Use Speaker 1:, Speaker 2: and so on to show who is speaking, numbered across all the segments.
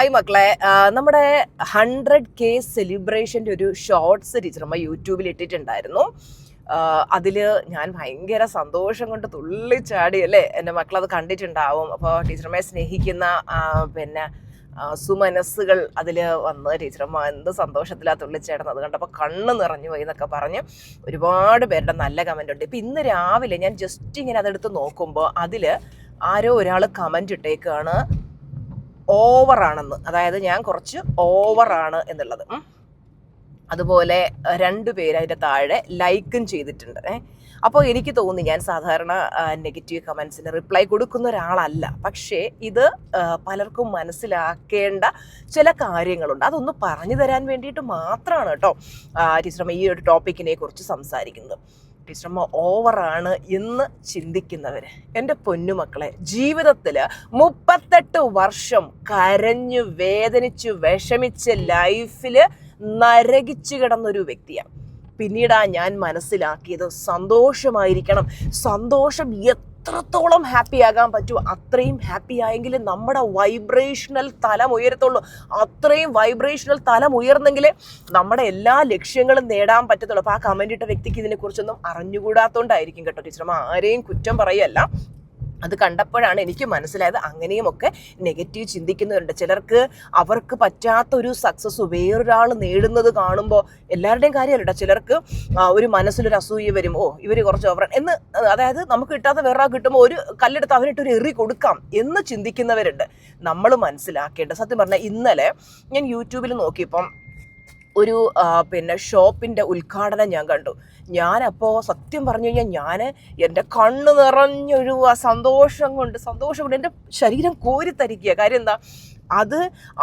Speaker 1: Hi മക്കളെ. നമ്മുടെ hundred K സെലിബ്രേഷന്റെ ഒരു ഷോർട്സ് ടീച്ചർമ്മ യൂട്യൂബിൽ ഇട്ടിട്ടുണ്ടായിരുന്നു. അതിൽ ഞാൻ ഭയങ്കര സന്തോഷം കൊണ്ട് തുള്ളിച്ചാടി അല്ലേ? എന്റെ മക്കളത് കണ്ടിട്ടുണ്ടാവും. അപ്പോൾ ടീച്ചർമ്മയെ സ്നേഹിക്കുന്ന പിന്നെ സുമനസ്സുകൾ അതിൽ വന്ന് ടീച്ചറമ്മ എന്ത് സന്തോഷത്തിലാ തുള്ളിച്ചേടുന്നത് കണ്ടപ്പോൾ കണ്ണ് നിറഞ്ഞു പോയി എന്നൊക്കെ പറഞ്ഞ് ഒരുപാട് പേരുടെ നല്ല കമന്റ് ഉണ്ട്. ഇപ്പം ഇന്ന് രാവിലെ ഞാൻ ജസ്റ്റ് ഇങ്ങനെ അതെടുത്ത് നോക്കുമ്പോൾ അതിൽ ആരോ ഒരാൾ കമന്റ് ഇട്ടേക്കാണ്. ഓവറാണെന്ന് അതായത് ഞാൻ കുറച്ച് ഓവറാണ് എന്നുള്ളത്. അതുപോലെ രണ്ട് പേര് അതിന്റെ താഴെ ലൈക്കും ചെയ്തിട്ടുണ്ട്. അപ്പോൾ എനിക്ക് തോന്നി ഞാൻ സാധാരണ നെഗറ്റീവ് കമൻസിന് റിപ്ലൈ കൊടുക്കുന്ന ഒരാളല്ല. പക്ഷേ ഇത് പലർക്കും മനസ്സിലാക്കേണ്ട ചില കാര്യങ്ങളുണ്ട്. അതൊന്ന് പറഞ്ഞു തരാൻ വേണ്ടിയിട്ട് മാത്രമാണ് കേട്ടോ ടീച്ചറമ്മ ഈ ഒരു ടോപ്പിക്കിനെ കുറിച്ച് സംസാരിക്കുന്നത്. ടീച്ചറമ്മ ഓവറാണ് എന്ന് ചിന്തിക്കുന്നവർ എന്റെ പൊന്നുമക്കളെ ജീവിതത്തിൽ മുപ്പത്തെട്ട് വർഷം കരഞ്ഞു വേദനിച്ചു വിഷമിച്ച് ലൈഫിൽ നരകിച്ചു കിടന്നൊരു വ്യക്തിയാണ്. പിന്നീടാ ഞാൻ മനസ്സിലാക്കിയത് സന്തോഷമായിരിക്കണം. സന്തോഷം എത്രത്തോളം ഹാപ്പി ആകാൻ പറ്റുമോ അത്രയും ഹാപ്പി ആയെങ്കിൽ നമ്മുടെ വൈബ്രേഷണൽ തലം ഉയരത്തുള്ളൂ. അത്രയും വൈബ്രേഷണൽ തലം ഉയർന്നെങ്കിൽ നമ്മുടെ എല്ലാ ലക്ഷ്യങ്ങളും നേടാൻ പറ്റത്തുള്ളൂ. അപ്പോൾ ആ കമന്റ് ഇട്ട വ്യക്തിക്ക് ഇതിനെക്കുറിച്ചൊന്നും അറിഞ്ഞുകൂടാത്തോണ്ടായിരിക്കും കേട്ടോ. ടീച്ചർ ആരെയും കുറ്റം പറയല്ല. അത് കണ്ടപ്പോഴാണ് എനിക്ക് മനസ്സിലായത് അങ്ങനെയുമൊക്കെ നെഗറ്റീവ് ചിന്തിക്കുന്നവരുണ്ട്. ചിലർക്ക് അവർക്ക് പറ്റാത്ത ഒരു സക്സസ് വേറൊരാൾ നേടുന്നത് കാണുമ്പോൾ എല്ലാവരുടെയും കാര്യമല്ല ചിലർക്ക് ഒരു മനസ്സിലൊരു അസൂയ വരും. ഓ ഇവർ കുറച്ച് ഓവർ എന്ന് അതായത് നമുക്ക് കിട്ടാത്ത വേറെ കിട്ടുമ്പോൾ ഒരു കല്ലെടുത്ത് അവനിട്ട് ഒരു എറി കൊടുക്കാം എന്ന് ചിന്തിക്കുന്നവരുണ്ട്. നമ്മൾ മനസ്സിലാക്കേണ്ട സത്യം പറഞ്ഞാൽ ഇന്നലെ ഞാൻ യൂട്യൂബിൽ നോക്കിയപ്പം ഒരു പിന്നെ ഷോപ്പിന്റെ ഉദ്ഘാടനം ഞാൻ കണ്ടു. ഞാനപ്പോൾ സത്യം പറഞ്ഞു കഴിഞ്ഞാൽ ഞാൻ എന്റെ കണ്ണ് നിറഞ്ഞൊരു ആ സന്തോഷം കൊണ്ട് സന്തോഷം കൊണ്ട് എന്റെ ശരീരം കോരിത്തരിക്കുക കാര്യം എന്താ? അത്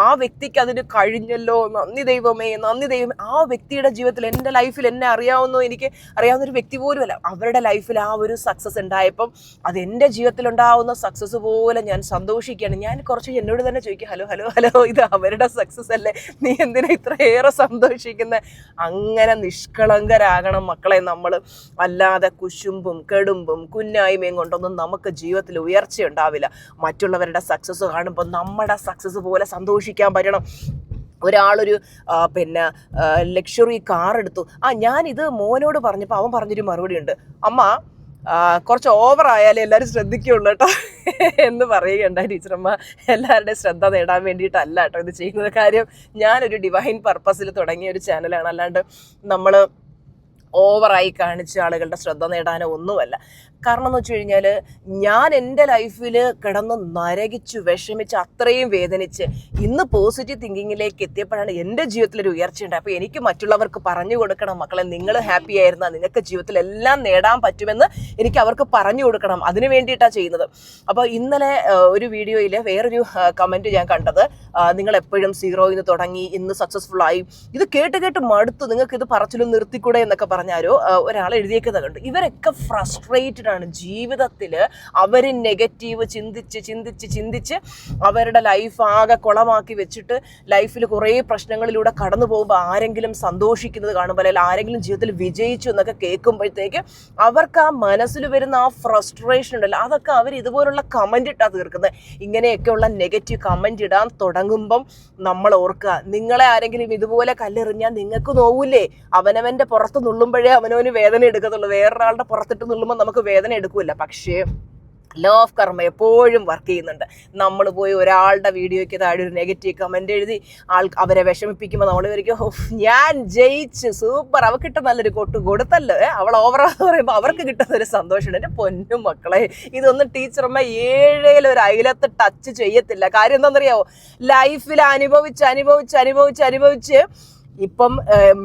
Speaker 1: ആ വ്യക്തിക്ക് അതിന് കഴിഞ്ഞല്ലോ. നന്ദി ദൈവമേ നന്ദി ദൈവമേ. ആ വ്യക്തിയുടെ ജീവിതത്തിൽ എന്റെ ലൈഫിൽ എന്നെ അറിയാവുന്ന. എനിക്ക് അറിയാവുന്ന ഒരു വ്യക്തി പോലുമല്ല. അവരുടെ ലൈഫിൽ ആ ഒരു സക്സസ് ഉണ്ടായപ്പം അത് എന്റെ ജീവിതത്തിൽ ഉണ്ടാവുന്ന സക്സസ് പോലെ ഞാൻ സന്തോഷിക്കുകയാണ്. ഞാൻ കുറച്ച് എന്നോട് തന്നെ ചോദിക്കും ഹലോ ഹലോ ഹലോ ഇത് അവരുടെ സക്സസ് അല്ലേ? നീ എന്തിനാ ഇത്രയേറെ സന്തോഷിക്കുന്നത് അങ്ങനെ നിഷ്കളങ്കരാകണം മക്കളെ. നമ്മൾ അല്ലാതെ കുശുമ്പും കെടുമ്പും കുന്നായ്മയും കൊണ്ടൊന്നും നമുക്ക് ജീവിതത്തിൽ ഉയർച്ച ഉണ്ടാവില്ല. മറ്റുള്ളവരുടെ സക്സസ് കാണുമ്പോൾ നമ്മുടെ സക്സസ് പോലെ സന്തോഷിക്കാൻ പറ്റണം. ഒരാളൊരു പിന്നെ ലക്ഷറി കാർ എടുത്തു. ആ ഞാനിത് മോനോട് പറഞ്ഞപ്പോൾ അവൻ പറഞ്ഞൊരു മറുപടി ഉണ്ട്. അമ്മ കുറച്ച് ഓവറായാലേ എല്ലാവരും ശ്രദ്ധിക്കുള്ളൂ കേട്ടോ എന്ന് പറയുകയുണ്ട് ടീച്ചറമ്മ. എല്ലാവരുടെയും ശ്രദ്ധ നേടാൻ വേണ്ടിയിട്ടല്ല കേട്ടോ ഇത് ചെയ്യുന്നത്. കാര്യം ഞാനൊരു ഡിവൈൻ പർപ്പസിൽ തുടങ്ങിയ ഒരു ചാനലാണ് അല്ലാണ്ട് നമ്മൾ ഓവറായി കാണിച്ച് ആളുകളുടെ ശ്രദ്ധ നേടാനോ ഒന്നുമല്ല. കാരണം എന്ന് വെച്ച് കഴിഞ്ഞാൽ ഞാൻ എന്റെ ലൈഫിൽ കിടന്ന് നരകിച്ചു വിഷമിച്ച് അത്രയും വേദനിച്ച് ഇന്ന് പോസിറ്റീവ് തിങ്കിങ്ങിലേക്ക് എത്തിയപ്പോഴാണ് എന്റെ ജീവിതത്തിലൊരു ഉയർച്ചയുണ്ട് അപ്പോൾ എനിക്ക് മറ്റുള്ളവർക്ക് പറഞ്ഞു കൊടുക്കണം മക്കളെ നിങ്ങൾ ഹാപ്പി ആയിരുന്ന നിങ്ങൾക്ക് ജീവിതത്തിൽ എല്ലാം നേടാൻ പറ്റുമെന്ന് എനിക്ക് അവർക്ക് പറഞ്ഞു കൊടുക്കണം. അതിന് വേണ്ടിയിട്ടാണ് ചെയ്യുന്നത്. അപ്പോൾ ഇന്നലെ ഒരു വീഡിയോയിൽ വേറൊരു കമന്റ് ഞാൻ കണ്ടത്. നിങ്ങൾ എപ്പോഴും സീറോയിൽ നിന്ന് തുടങ്ങി ഇന്ന് സക്സസ്ഫുൾ ആയി. ഇത് കേട്ട് കേട്ട് മടുത്ത്. നിങ്ങൾക്ക് ഇത് പറച്ചിലും നിർത്തിക്കൂടെ എന്നൊക്കെ പറഞ്ഞാരോ ഒരാൾ എഴുതിയേക്കുന്നത് കണ്ടു. ഇവരൊക്കെ ഫ്രസ്ട്രേറ്റഡ് ആണ് ജീവിതത്തിൽ അവർ നെഗറ്റീവ് ചിന്തിച്ച് ചിന്തിച്ച് ചിന്തിച്ച് അവരുടെ ലൈഫ് ആകെ കുളമാക്കി വെച്ചിട്ട് ലൈഫിൽ കുറേ പ്രശ്നങ്ങളിലൂടെ കടന്നു പോകുമ്പോൾ ആരെങ്കിലും സന്തോഷിക്കുന്നത് കാണുമ്പോൾ അല്ലെങ്കിൽ ആരെങ്കിലും ജീവിതത്തിൽ വിജയിച്ചു എന്നൊക്കെ കേൾക്കുമ്പോഴത്തേക്ക് അവർക്ക് ആ മനസ്സിൽ വരുന്ന ആ ഫ്രസ്ട്രേഷൻ ഉണ്ടല്ലോ അതൊക്കെ അവർ ഇതുപോലുള്ള കമന്റ് ഇട്ടാ തീർക്കുന്നത് ഇങ്ങനെയൊക്കെയുള്ള നെഗറ്റീവ് കമന്റ് ഇടാൻ തുടങ്ങുമ്പം നമ്മൾ ഓർക്കുക നിങ്ങളെ ആരെങ്കിലും ഇതുപോലെ കല്ലെറിഞ്ഞാൽ നിങ്ങൾക്ക് നോവൂലേ അവനവന്റെ പുറത്ത് നുള്ളുമ്പോഴേ അവനവന് വേദന എടുക്കത്തുള്ളൂ. വേറൊരാളുടെ പുറത്തിട്ട് നുള്ളുമ്പോൾ നമുക്ക് വേദന എടുക്കൂല. പക്ഷേ ലോ ഓഫ് കർമ്മ എപ്പോഴും വർക്ക് ചെയ്യുന്നുണ്ട്. നമ്മൾ പോയി ഒരാളുടെ വീഡിയോയ്ക്ക് താഴെ ഒരു നെഗറ്റീവ് കമന്റ് എഴുതി ആൾ അവരെ വിഷമിപ്പിക്കുമ്പോൾ നമ്മൾ "ഓ, ഞാൻ ജയിച്ച് സൂപ്പർ അവ കിട്ട നല്ലൊരു കൊട്ട് കൊടുത്തല്ലോ. അവൾ ഓവർ എന്ന് പറയുമ്പോൾ അവർക്ക് കിട്ടുന്ന ഒരു സന്തോഷമുണ്ട് എന്റെ പൊന്നും മക്കളെ ഇതൊന്നും ടീച്ചറമ്മ ഏഴേലും ഒരു അയിലത്ത് ടച്ച് ചെയ്യത്തില്ല. കാര്യം എന്താണെന്നറിയാവോ? ലൈഫിൽ അനുഭവിച്ച് അനുഭവിച്ച് അനുഭവിച്ച് അനുഭവിച്ച് ഇപ്പം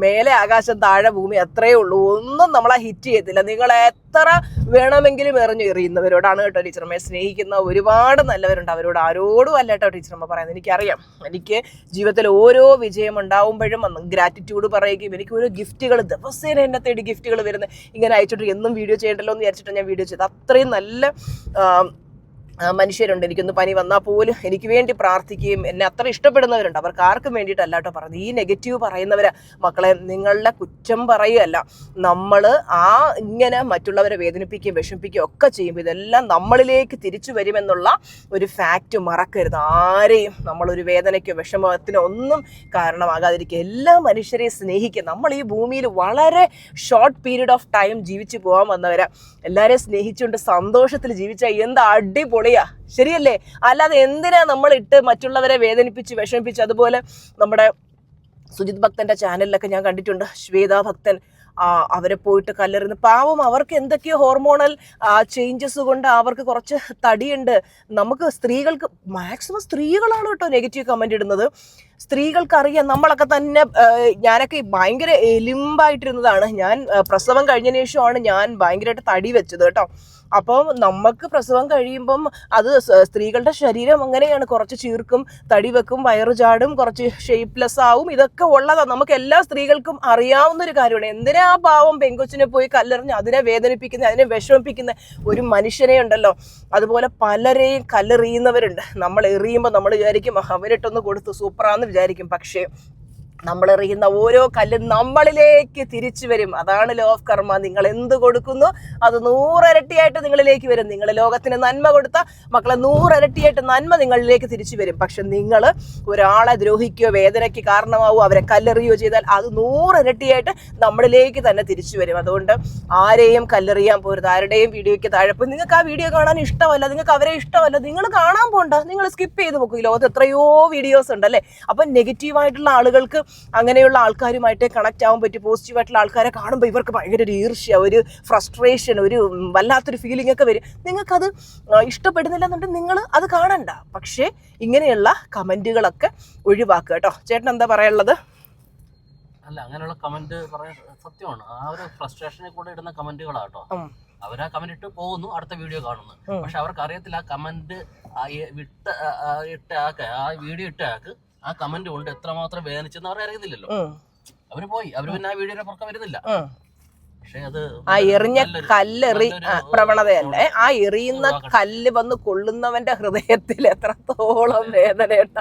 Speaker 1: മേലെ ആകാശം താഴെ ഭൂമി അത്രയേ ഉള്ളൂ. ഒന്നും നമ്മളെ ഹിറ്റ് ചെയ്യത്തില്ല. നിങ്ങൾ എത്ര വേണമെങ്കിലും എറിഞ്ഞു എറിയുന്നവരോടാണ് കേട്ടോ ടീച്ചർമ്മയെ സ്നേഹിക്കുന്ന ഒരുപാട് നല്ലവരുണ്ട്. അവരോട് ആരോടും അല്ല കേട്ടോ ടീച്ചറമ്മ പറയുന്നത്. എനിക്കറിയാം. എനിക്ക് ജീവിതത്തിൽ ഓരോ വിജയം ഉണ്ടാവുമ്പോഴും ഗ്രാറ്റിറ്റ്യൂഡ് പറയുകയും എനിക്ക് ഓരോ ഗിഫ്റ്റുകൾ ദിവസേന എന്നെ തേടി ഗിഫ്റ്റുകൾ വരുന്നത്. ഇങ്ങനെ അയച്ചിട്ട് എന്നും വീഡിയോ ചെയ്യണ്ടല്ലോ എന്ന് വിചാരിച്ചിട്ട് ഞാൻ വീഡിയോ ചെയ്തത്. അത്രയും നല്ല മനുഷ്യരുണ്ട്. എനിക്കൊന്ന് പനി വന്നാൽ പോലും എനിക്ക് വേണ്ടി പ്രാർത്ഥിക്കുകയും എന്നെ അത്ര ഇഷ്ടപ്പെടുന്നവരുണ്ട്. അവർക്ക് ആർക്കും വേണ്ടിയിട്ടല്ല കേട്ടോ പറയുന്നത്. ഈ നെഗറ്റീവ് പറയുന്നവരെ മക്കളെ നിങ്ങളുടെ കുറ്റം പറയുകയല്ല. നമ്മൾ ആ ഇങ്ങനെ മറ്റുള്ളവരെ വേദനിപ്പിക്കുകയും വിഷമിപ്പിക്കുകയും ഒക്കെ ചെയ്യുമ്പോൾ ഇതെല്ലാം നമ്മളിലേക്ക് തിരിച്ചു വരുമെന്നുള്ള ഒരു ഫാക്റ്റ് മറക്കരുത്. ആരെയും നമ്മളൊരു വേദനയ്ക്കോ വിഷമത്തിനോ ഒന്നും കാരണമാകാതിരിക്കുക. എല്ലാ മനുഷ്യരെയും സ്നേഹിക്കുക. നമ്മൾ ഈ ഭൂമിയിൽ വളരെ ഷോർട്ട് പീരീഡ് ഓഫ് ടൈം ജീവിച്ചു പോകാൻ വന്നവരാ. എല്ലാവരെയും സ്നേഹിച്ചുകൊണ്ട് സന്തോഷത്തിൽ ജീവിച്ച എന്താ അടിപൊളിയാ ശരിയല്ലേ? അല്ലാതെ എന്തിനാ നമ്മൾ ഇട്ട് മറ്റുള്ളവരെ വേദനിപ്പിച്ച് വിഷമിപ്പിച്ച് അതുപോലെ നമ്മുടെ സുജിത് ഭക്തന്റെ ചാനലിലൊക്കെ ഞാൻ കണ്ടിട്ടുണ്ട് ശ്വേതാ ഭക്തൻ അവരെ പോയിട്ട് കല്ലെറിഞ്ഞ് പാവം അവർക്ക് എന്തൊക്കെയോ ഹോർമോണൽ ചേഞ്ചസ് കൊണ്ട് അവർക്ക് കുറച്ച് തടിയുണ്ട്. നമുക്ക് സ്ത്രീകൾക്ക് മാക്സിമം സ്ത്രീകളാണ് കേട്ടോ നെഗറ്റീവ് കമന്റ് ഇടുന്നത്. സ്ത്രീകൾക്ക് അറിയാം നമ്മളൊക്കെ തന്നെ ഞാനൊക്കെ ഭയങ്കര എലിമ്പായിട്ടിരുന്നതാണ് ഞാൻ പ്രസവം കഴിഞ്ഞതിന് ശേഷമാണ് ഞാൻ ഭയങ്കരമായിട്ട് തടി വെച്ചത് കേട്ടോ. അപ്പം നമുക്ക് പ്രസവം കഴിയുമ്പം അത് സ്ത്രീകളുടെ ശരീരം അങ്ങനെയാണ്. കുറച്ച് ചീർക്കും തടി വെക്കും വയറ് ചാടും കുറച്ച് ഷേപ്പ്ലെസ് ആവും. ഇതൊക്കെ ഉള്ളതാണ് നമുക്ക് എല്ലാ സ്ത്രീകൾക്കും അറിയാവുന്ന ഒരു കാര്യമാണ്. എന്തിനാ ആ പാവം പെങ്കൊച്ചിനെ പോയി കല്ലെറിഞ്ഞ് അതിനെ വേദനിപ്പിക്കുന്ന അതിനെ വിഷമിപ്പിക്കുന്ന? ഒരു മനുഷ്യനെ ഉണ്ടല്ലോ. അതുപോലെ പലരെയും കല്ലെറിയുന്നവരുണ്ട്. നമ്മൾ എറിയുമ്പോൾ നമ്മൾ വിചാരിക്കും "ആ, അവരിട്ടൊന്ന് കൊടുത്തു സൂപ്പറാന്ന് വിചാരിക്കും. പക്ഷേ നമ്മൾ എറിയുന്ന ഓരോ കല്ലും നമ്മളിലേക്ക് തിരിച്ചു വരും. അതാണ് ലോ ഓഫ് കർമ്മ നിങ്ങൾ എന്ത് കൊടുക്കുന്നു അത് നൂറരട്ടിയായിട്ട് നിങ്ങളിലേക്ക് വരും. നിങ്ങൾ ലോകത്തിന് നന്മ കൊടുത്ത മക്കളെ നൂറരട്ടിയായിട്ട് നന്മ നിങ്ങളിലേക്ക് തിരിച്ചു വരും. പക്ഷെ നിങ്ങൾ ഒരാളെ ദ്രോഹിക്കുകയോ വേദനയ്ക്ക് കാരണമാവുകയോ അവരെ കല്ലെറിയോ ചെയ്താൽ അത് നൂറരട്ടിയായിട്ട് നമ്മളിലേക്ക് തന്നെ തിരിച്ചു വരും. അതുകൊണ്ട് ആരെയും കല്ലെറിയാൻ പോരുത്. ആരുടെയും വീഡിയോയ്ക്ക് താഴെ നിങ്ങൾക്ക് ആ വീഡിയോ കാണാൻ ഇഷ്ടമല്ല. നിങ്ങൾക്ക് അവരെ ഇഷ്ടമല്ല. നിങ്ങൾ കാണാൻ പോണ്ട. നിങ്ങൾ സ്കിപ്പ് ചെയ്ത് ഈ ലോകത്ത് എത്രയോ വീഡിയോസ് ഉണ്ട് അല്ലേ അപ്പം നെഗറ്റീവായിട്ടുള്ള ആളുകൾക്ക് അങ്ങനെയുള്ള ആൾക്കാരുമായിട്ട് കണക്ട് ആവാൻ പറ്റും. പോസിറ്റീവായിട്ടുള്ള ആൾക്കാരെ കാണുമ്പോൾ ഇവർക്ക് ഭയങ്കര ഒരു ഈർഷ്യ ഒരു ഫ്രസ്ട്രേഷൻ ഒരു വല്ലാത്തൊരു ഫീലിംഗ് ഒക്കെ വരും. നിങ്ങൾക്കത് ഇഷ്ടപ്പെടുന്നില്ല എന്നുണ്ടെങ്കിൽ നിങ്ങൾ അത് കാണണ്ട. പക്ഷേ ഇങ്ങനെയുള്ള കമന്റുകളൊക്കെ ഒഴിവാക്കുക കേട്ടോ. ചേട്ടൻ എന്താ പറയാനുള്ളത്?
Speaker 2: അല്ല അങ്ങനെയുള്ള കമന്റ് സത്യമാണ്. ആ ഒരു ഫ്രസ്ട്രേഷനിൽ കൂടെ ഇടുന്ന കമന്റുകളാട്ടോ
Speaker 1: അവർ
Speaker 2: ആ കമന്റ് ഇട്ട് പോകുന്നു അടുത്ത വീഡിയോ കാണുന്നു. പക്ഷെ അവർക്ക് അറിയത്തില്ല ആ കമന്റ് വിട്ട ഇട്ട ആക്ക് ആ വീഡിയോ ഇട്ട ആക്ക് ആ കമന്റ് കൊണ്ട് എത്രമാത്രം വേദനിച്ചെന്ന് അവർ അറിയുന്നില്ലല്ലോ. അവർ പോയി. അവർ പിന്നെ ആ വീഡിയോയുടെ പുറത്ത് വരുന്നില്ല.
Speaker 1: ആ എറിഞ്ഞ കല്ലെറി പ്രവണതയല്ല? ആ, എറിയുന്ന കല്ല് വന്ന് കൊള്ളുന്നവന്റെ ഹൃദയത്തിൽ എത്രത്തോളം വേദനയുണ്ട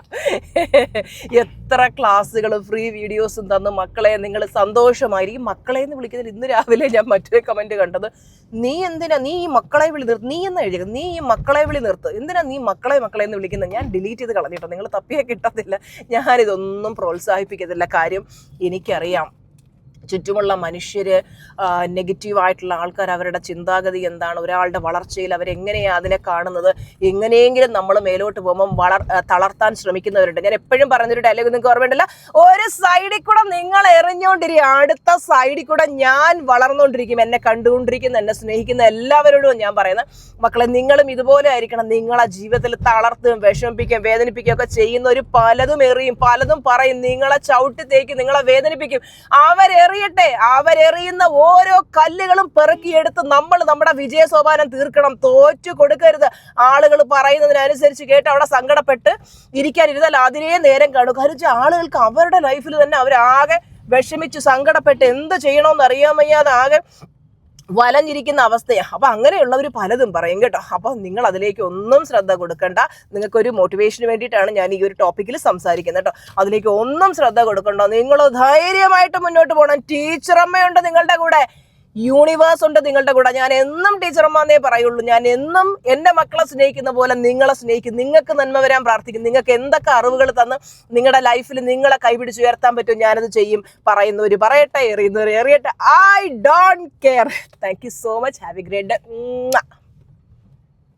Speaker 1: എത്ര ക്ലാസ്സുകളും ഫ്രീ വീഡിയോസും തന്ന് മക്കളെ നിങ്ങൾ സന്തോഷമായിരിക്കും. മക്കളെ എന്ന് വിളിക്കുന്നതിൽ ഇന്ന് രാവിലെ ഞാൻ മറ്റൊരു കമന്റ് കണ്ടത് നീ എന്തിനാ? നീ ഈ മക്കളെ വിളി നിർത്ത് നീ എന്ന് എഴുതുക നീ ഈ മക്കളെ വിളി നിർത്ത്. എന്തിനാ നീ മക്കളെ മക്കളെ എന്ന് വിളിക്കുന്നത് ഞാൻ ഡിലീറ്റ് ചെയ്ത് കളഞ്ഞിട്ടോ. നിങ്ങൾ തപ്പിയേ കിട്ടത്തില്ല. ഞാനിതൊന്നും പ്രോത്സാഹിപ്പിക്കത്തില്ല. കാര്യം എനിക്കറിയാം. ചുറ്റുമുള്ള മനുഷ്യർ നെഗറ്റീവായിട്ടുള്ള ആൾക്കാർ അവരുടെ ചിന്താഗതി എന്താണ് ഒരാളുടെ വളർച്ചയിൽ അവരെങ്ങനെയാണ് അതിനെ കാണുന്നത് എങ്ങനെയെങ്കിലും നമ്മൾ മേലോട്ട് പോകുമ്പം വളർ തളർത്താൻ ശ്രമിക്കുന്നവരുണ്ട്. ഞാൻ എപ്പോഴും പറഞ്ഞൊരു ഡയലോഗ് നിങ്ങൾക്ക് ഓർമ്മയുണ്ടല്ല? ഒരു സൈഡിൽ കൂടെ നിങ്ങൾ എറിഞ്ഞുകൊണ്ടിരിക്കുക അടുത്ത സൈഡിൽ കൂടെ ഞാൻ വളർന്നുകൊണ്ടിരിക്കും എന്നെ കണ്ടുകൊണ്ടിരിക്കുന്ന എന്നെ സ്നേഹിക്കുന്ന എല്ലാവരോടും ഞാൻ പറയുന്നത് മക്കളെ നിങ്ങളും ഇതുപോലെ ആയിരിക്കണം. നിങ്ങളെ ജീവിതത്തിൽ തളർത്തും വിഷമിപ്പിക്കുകയും വേദനിപ്പിക്കുകയും ഒക്കെ ചെയ്യുന്ന ഒരു പലതും എറിയും പലതും പറയും. നിങ്ങളെ ചവിട്ടി തേക്കും നിങ്ങളെ വേദനിപ്പിക്കും. അവരെറിയട്ടെ അവരെറിയുന്ന ഓരോ കല്ലുകളും പെറുക്കിയെടുത്ത് നമ്മൾ നമ്മുടെ വിജയ സോപാനം തീർക്കണം. തോറ്റു കൊടുക്കരുത്. ആളുകൾ പറയുന്നതിനനുസരിച്ച് കേട്ട് അവിടെ സങ്കടപ്പെട്ട് ഇരിക്കാനിരുന്നാൽ അതിനേ നേരം കാണും. കാരണം ആളുകൾക്ക് അവരുടെ ലൈഫിൽ തന്നെ അവരാകെ വിഷമിച്ച് സങ്കടപ്പെട്ട് എന്ത് ചെയ്യണമെന്ന് അറിയാൻ വയ്യാതെ ആകെ വലഞ്ഞിരിക്കുന്ന അവസ്ഥയാണ് അപ്പൊ അങ്ങനെയുള്ളവർ പലതും പറയും കേട്ടോ. അപ്പൊ നിങ്ങൾ അതിലേക്ക് ഒന്നും ശ്രദ്ധ കൊടുക്കണ്ട. നിങ്ങൾക്കൊരു മോട്ടിവേഷന് വേണ്ടിയിട്ടാണ് ഞാൻ ഈ ഒരു ടോപ്പിക്കിൽ സംസാരിക്കുന്നത് കേട്ടോ. അതിലേക്ക് ഒന്നും ശ്രദ്ധ കൊടുക്കണ്ട. നിങ്ങൾ ധൈര്യമായിട്ട് മുന്നോട്ട് പോകണം ടീച്ചറമ്മയുണ്ട് നിങ്ങളുടെ കൂടെ. യൂണിവേഴ്സ് ഉണ്ട് നിങ്ങളുടെ കൂടെ. ഞാൻ എന്നും ടീച്ചർമാന്നേ പറയുള്ളൂ. ഞാൻ എന്നും എന്റെ മക്കളെ സ്നേഹിക്കുന്ന പോലെ നിങ്ങളെ സ്നേഹിക്കും. നിങ്ങൾക്ക് നന്മ വരാൻ പ്രാർത്ഥിക്കും. നിങ്ങൾക്ക് എന്തൊക്കെ അറിവുകൾ തന്ന് നിങ്ങളുടെ ലൈഫിൽ നിങ്ങളെ കൈപിടിച്ച് ഉയർത്താൻ പറ്റും ഞാനത് ചെയ്യും. പറയുന്നവർ പറയട്ടെ എറിയുന്നവർ എറിയട്ടെ. I don't care thank you so much have a great day